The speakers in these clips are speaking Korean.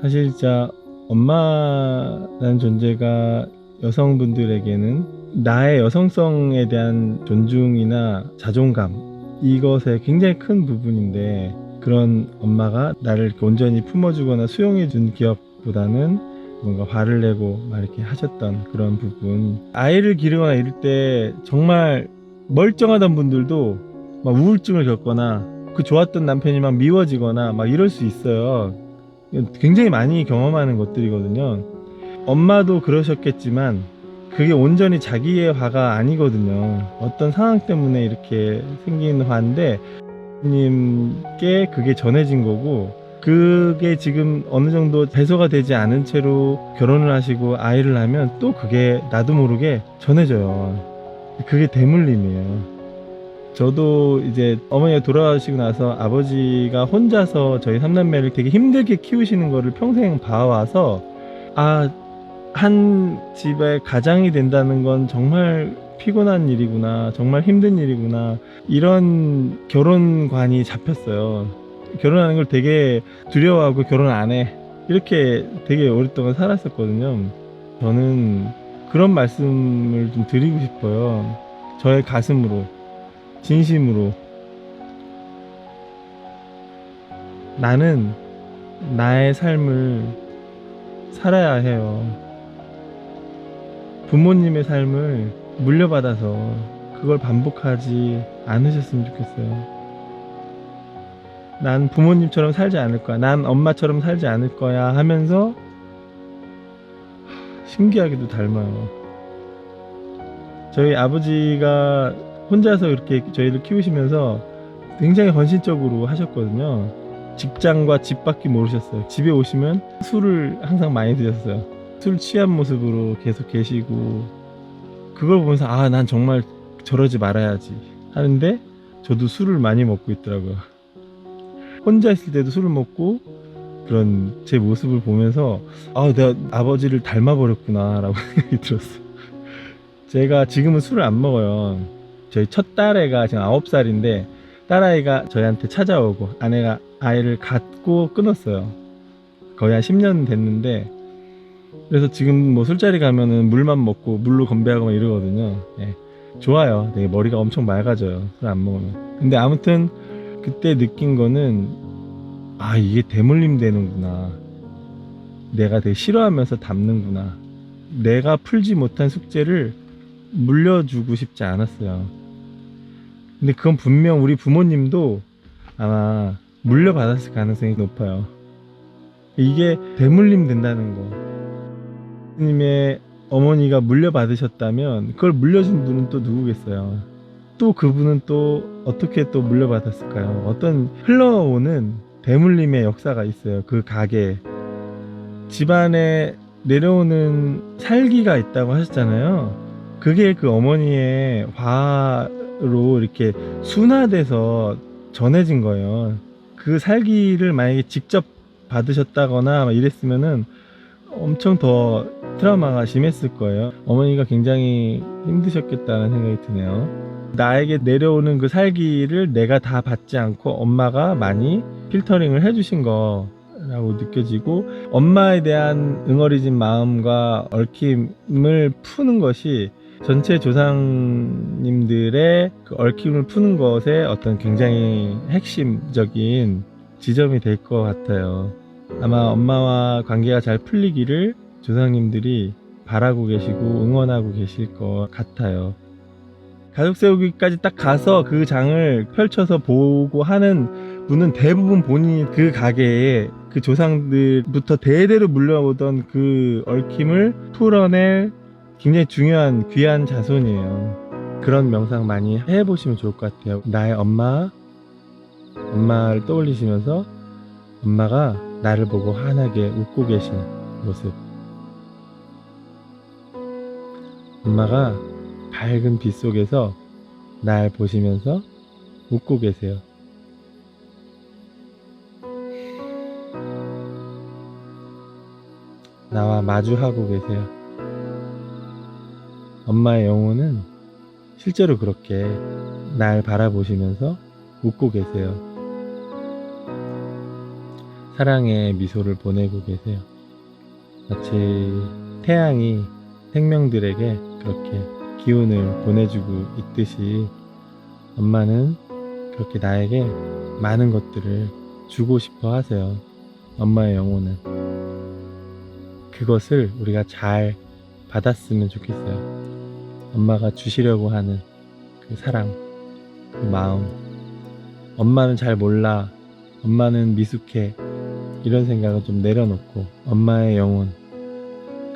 사실 진짜 엄마라는 존재가 여성분들에게는 나의 여성성에 대한 존중이나 자존감 이것의 굉장히 큰 부분인데 그런 엄마가 나를 온전히 품어주거나 수용해준 기업보다는 뭔가 화를 내고 막 이렇게 하셨던 그런 부분. 아이를 기르거나 이럴 때 정말 멀쩡하던 분들도 막 우울증을 겪거나 그 좋았던 남편이 막 미워지거나 막 이럴 수 있어요 굉장히 많이 경험하는 것들이거든요 엄마도 그러셨겠지만 그게 온전히 자기의 화가 아니거든요 어떤 상황 때문에 이렇게 생긴 화인데 님께 그게 전해진 거고 그게 지금 어느 정도 배소가 되지 않은 채로 결혼을 하시고 아이를 하면 또 그게 나도 모르게 전해져요. 그게 대물림이에요. 저도 이제 어머니가 돌아가시고 나서 아버지가 혼자서 저희 삼남매를 되게 힘들게 키우시는 거를 평생 봐와서 아, 한 집의 가장이 된다는 건 정말 피곤한 일이구나. 정말 힘든 일이구나. 이런 결혼관이 잡혔어요. 결혼하는 걸 되게 두려워하고 결혼 안 해. 이렇게 되게 오랫동안 살았었거든요. 저는 그런 말씀을 좀 드리고 싶어요. 저의 가슴으로, 진심으로. 나는 나의 삶을 살아야 해요. 부모님의 삶을 물려받아서 그걸 반복하지 않으셨으면 좋겠어요. 난 부모님처럼 살지 않을 거야. 난 엄마처럼 살지 않을 거야 하면서 신기하게도 닮아요. 저희 아버지가 혼자서 이렇게 저희를 키우시면서 굉장히 헌신적으로 하셨거든요. 직장과 집 밖에 모르셨어요. 집에 오시면 술을 항상 많이 드셨어요. 술 취한 모습으로 계속 계시고 그걸 보면서 아 난 정말 저러지 말아야지 하는데 저도 술을 많이 먹고 있더라고요. 혼자 있을 때도 술을 먹고 그런 제 모습을 보면서 아 내가 아버지를 닮아버렸구나 라고 생각이 들었어. 제가 지금은 술을 안 먹어요. 저희 첫 딸애가 지금 9살인데 딸아이가 저희한테 찾아오고 아내가 아이를 갖고 끊었어요. 거의 한 10년 됐는데 그래서 지금 뭐 술자리 가면은 물만 먹고 물로 건배하고 막 이러거든요. 예. 좋아요. 되게 머리가 엄청 맑아져요. 술 안 먹으면. 근데 아무튼 그때 느낀 거는 아 이게 대물림 되는구나. 내가 되게 싫어하면서 담는구나. 내가 풀지 못한 숙제를 물려주고 싶지 않았어요. 근데 그건 분명 우리 부모님도 아마 물려받았을 가능성이 높아요. 이게 대물림 된다는 거. 님의 어머니가 물려받으셨다면 그걸 물려준 분은 또 누구겠어요? 또 그분은 또 어떻게 또 물려받았을까요? 어떤 흘러오는 대물림의 역사가 있어요. 그 가게에. 집안에 내려오는 살기가 있다고 하셨잖아요. 그게 그 어머니의 화 로 이렇게 순화돼서 전해진 거예요. 그 살기를 만약에 직접 받으셨다거나 막 이랬으면은 엄청 더 트라우마가 심했을 거예요. 어머니가 굉장히 힘드셨겠다는 생각이 드네요. 나에게 내려오는 그 살기를 내가 다 받지 않고 엄마가 많이 필터링을 해주신 거라고 느껴지고 엄마에 대한 응어리진 마음과 얽힘을 푸는 것이 전체 조상님들의 그 얽힘을 푸는 것에 어떤 굉장히 핵심적인 지점이 될 것 같아요. 아마 엄마와 관계가 잘 풀리기를 조상님들이 바라고 계시고 응원하고 계실 것 같아요. 가족 세우기까지 딱 가서 그 장을 펼쳐서 보고 하는 분은 대부분 본인이 그 가게에 그 조상들부터 대대로 물려오던 그 얽힘을 풀어낼 굉장히 중요한 귀한 자손이에요. 그런 명상 많이 해보시면 좋을 것 같아요. 나의 엄마, 엄마를 떠올리시면서 엄마가 나를 보고 환하게 웃고 계신 모습. 엄마가 밝은 빛 속에서 날 보시면서 웃고 계세요. 나와 마주하고 계세요. 엄마의 영혼은 실제로 그렇게 날 바라보시면서 웃고 계세요. 사랑의 미소를 보내고 계세요. 마치 태양이 생명들에게 그렇게 기운을 보내주고 있듯이 엄마는 그렇게 나에게 많은 것들을 주고 싶어 하세요. 엄마의 영혼은. 그것을 우리가 잘 받았으면 좋겠어요. 엄마가 주시려고 하는 그 사랑, 그 마음. 엄마는 잘 몰라. 엄마는 미숙해. 이런 생각을 좀 내려놓고 엄마의 영혼,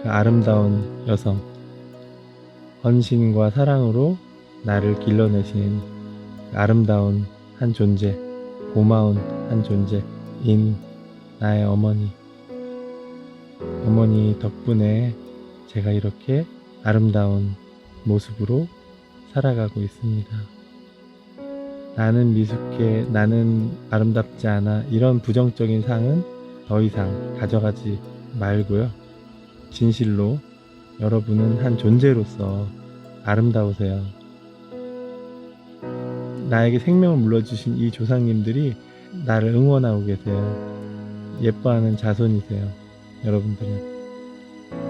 그 아름다운 여성, 헌신과 사랑으로 나를 길러내신 그 아름다운 한 존재, 고마운 한 존재인 나의 어머니. 어머니 덕분에 제가 이렇게 아름다운 모습으로 살아가고 있습니다. 나는 미숙해, 나는 아름답지 않아, 이런 부정적인 상은 더 이상 가져가지 말고요. 진실로 여러분은 한 존재로서 아름다우세요. 나에게 생명을 물려주신 이 조상님들이 나를 응원하고 계세요. 예뻐하는 자손이세요. 여러분들은.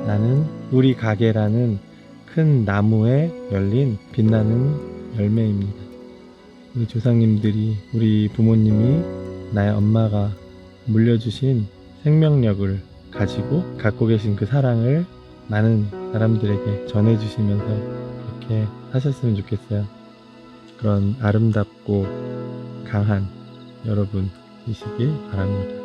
나는 우리 가게라는 큰 나무에 열린 빛나는 열매입니다. 우리 조상님들이, 우리 부모님이, 나의 엄마가 물려주신 생명력을 가지고 갖고 계신 그 사랑을 많은 사람들에게 전해주시면서 그렇게 하셨으면 좋겠어요. 그런 아름답고 강한 여러분이시길 바랍니다.